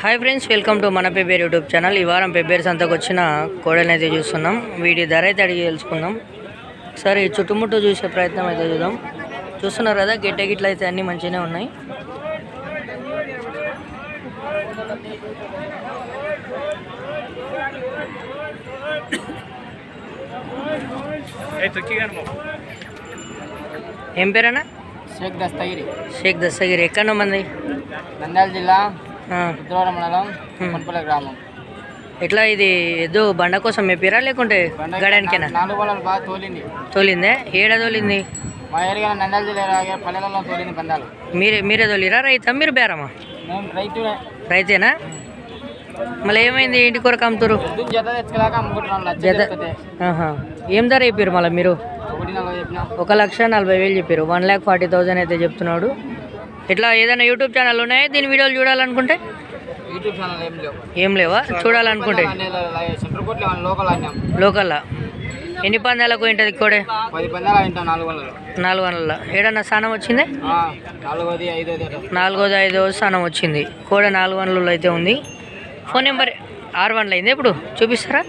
Hi friends welcome to మన Pebbair YouTube channel. ఈ వారం పెబ్బేర్ సంతకు వచ్చిన కోడని అయితే చూస్తున్నాం. వీటి ధర అయితే అడిగి తెలుసుకుందాం. సరే ఈ చుట్టుముట్టు చూసే ప్రయత్నం అయితే చూద్దాం. చూస్తున్నారు కదా గిట్ట గిట్ల అయితే అన్నీ మంచిగానే ఉన్నాయి. ఏం పేరేనా షేక్ దస్తగిరి. షేక్ దస్తగిరి. ఎక్కడ మంది? నంద్యాల జిల్లా. రుద్రవరం మండలం కొనపల్లి గ్రామం. ఎట్లా ఇది ఏదో బండ కోసం మేపిరా లేకుంటే గడానికేనా? నాలుగు బాగా తోలింది. తోలిందే? ఏడ తోలింది? మా ఏరియా నంద్యాల జిల్లా పల్లెలలో తోలింది మీరే మీరే తోలిరా రైతా? మీరు బేరమా? మేము రైతుడే రైతేనా? మళ్ళీ ఏమైంది ఇంటి కొరకు అమ్ముతారు? జత తెచ్చుకోలేక అమ్ముకుంటున్నాం జత. ఏం ధర చెప్పారు మళ్ళీ మీరు? ఒక లక్ష నలభై వేలు చెప్పారు వన్ ల్యాక్ ఫార్టీ థౌజండ్ అయితే చెప్తున్నాడు. ఇట్లా ఏదైనా యూట్యూబ్ ఛానల్ ఉన్నాయా? దీని వీడియోలు చూడాలనుకుంటే? యూట్యూబ్ ఛానల్ ఏం లేవు. ఏం లేవా? చూడాలనుకుంటే. లోకల్ లోకల్లా? ఎన్ని పందాలకు ఉంటుంది కోడే? పది పందాలు ఆడింటాం నాలుగు వందలు. నాలుగు వందల. ఏడన్నా స్థానం వచ్చింది? ఐదోది నాలుగోది ఐదో స్థానం వచ్చింది. కోడ నాలుగు వందలలో అయితే ఉంది. ఫోన్ నెంబర్ ఆరు వందలు అయింది ఇప్పుడు? చూపిస్తారా?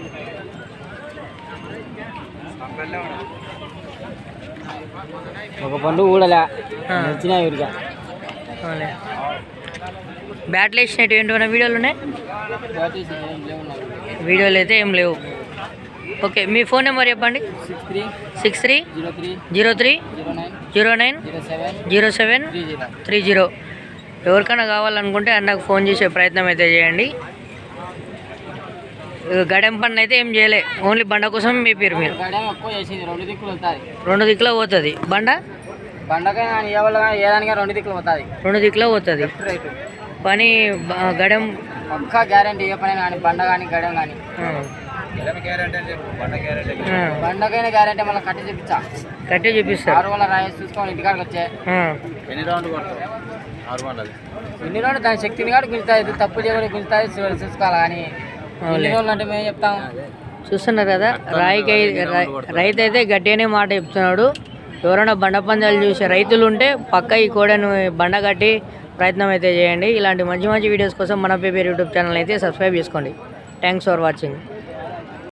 ఒక పండు ఊడలే ఆ. వచ్చిన ఊరిగా అవునులే. బ్యాట్లు వేసినట్టు ఏంటో వీడియోలు ఉన్నాయి? వీడియోలు అయితే ఏం లేవు. ఓకే మీ ఫోన్ నెంబర్ చెప్పండి. Six three zero three zero nine zero seven three zero ఎవరికైనా కావాలనుకుంటే అన్నకు ఫోన్ చేసే ప్రయత్నం అయితే చేయండి. గడెం పని అయితే ఏం చేయలే. ఓన్లీ బండ కోసం మీ పేరు మీరు రెండు దిక్కులో పోతుంది. బండ? బండకైనా కానీ ఏ వల్ల ఏదానికైనా రెండు దిక్కులు పోతుంది. రెండు దిక్కులో పోతుంది. రైతు పని బ- గడెం. పక్క గ్యారంటీ ఏ పని కానీ బండ కానీ గడెం కానీ. ఆ. ఆ. బండకైనా గ్యారంటీ మళ్ళీ కట్టి చూపించా కట్టి చూపిస్తారు ఆరు వందల రాయేసి చూసుకొని ఇంటికాడికి వచ్చే. ఆ. ఎన్ని రౌండ్లు ఆరు వందలు. ఎన్ని రౌండ్లు? దాని శక్తిని గుంజుతాయి. తప్పు చేయకుండా గుంజుతాయి. చూ- చూసుకోవాలి కానీ ఎన్ని అవునులే. రోజులు అంటే మేము చెప్తాం? చూస్తున్నారు కదా రాయికి అయి- రై- రైతు అయితే గట్టిగానే మాట చెప్తున్నాడు. ఎవరైనా బండ పందాలు చూసే రైతులు ఉంటే పక్క ఈ కోడను బండ కట్టి ప్రయత్నం అయితే చేయండి. ఇలాంటి మంచి మంచి వీడియోస్ కోసం మన పేపర్ యూట్యూబ్ ఛానల్ అయితే సబ్స్క్రైబ్ చేసుకోండి. Thanks for watching